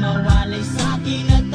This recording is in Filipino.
mawalay sa akin at